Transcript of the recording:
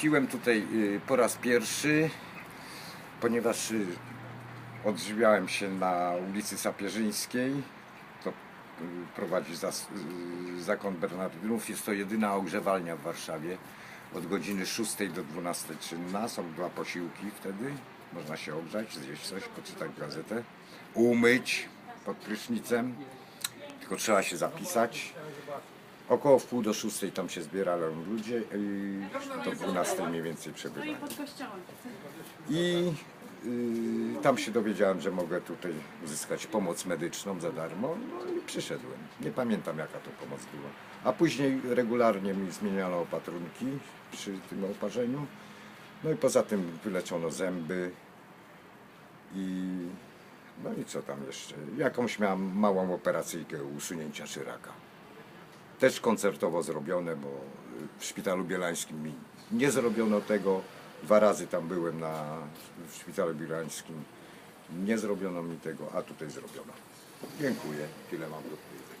Piłem tutaj y, po raz pierwszy, ponieważ y, odżywiałem się na ulicy Sapieżyńskiej. To y, prowadzi zakon Bernardynów. Jest to jedyna ogrzewalnia w Warszawie. Od godziny 6 do 12 czynna. Są dwa posiłki wtedy. Można się ogrzać, zjeść coś, poczytać gazetę, umyć pod prysznicem. Tylko trzeba się zapisać. Około wpół do szóstej tam się zbierają ludzie i do 12 mniej więcej pod kościołem. I y, tam się dowiedziałem, że mogę tutaj uzyskać pomoc medyczną za darmo no i przyszedłem. Nie pamiętam jaka to pomoc była. A później regularnie mi zmieniano opatrunki przy tym oparzeniu. No i poza tym wyleczono zęby i no i co tam jeszcze? Jakąś miałem małą operacyjkę usunięcia szyraka też koncertowo zrobione, bo w szpitalu bielańskim mi nie zrobiono tego. Dwa razy tam byłem na, w szpitalu bielańskim. Nie zrobiono mi tego, a tutaj zrobiono. Dziękuję. Tyle mam do powiedzenia.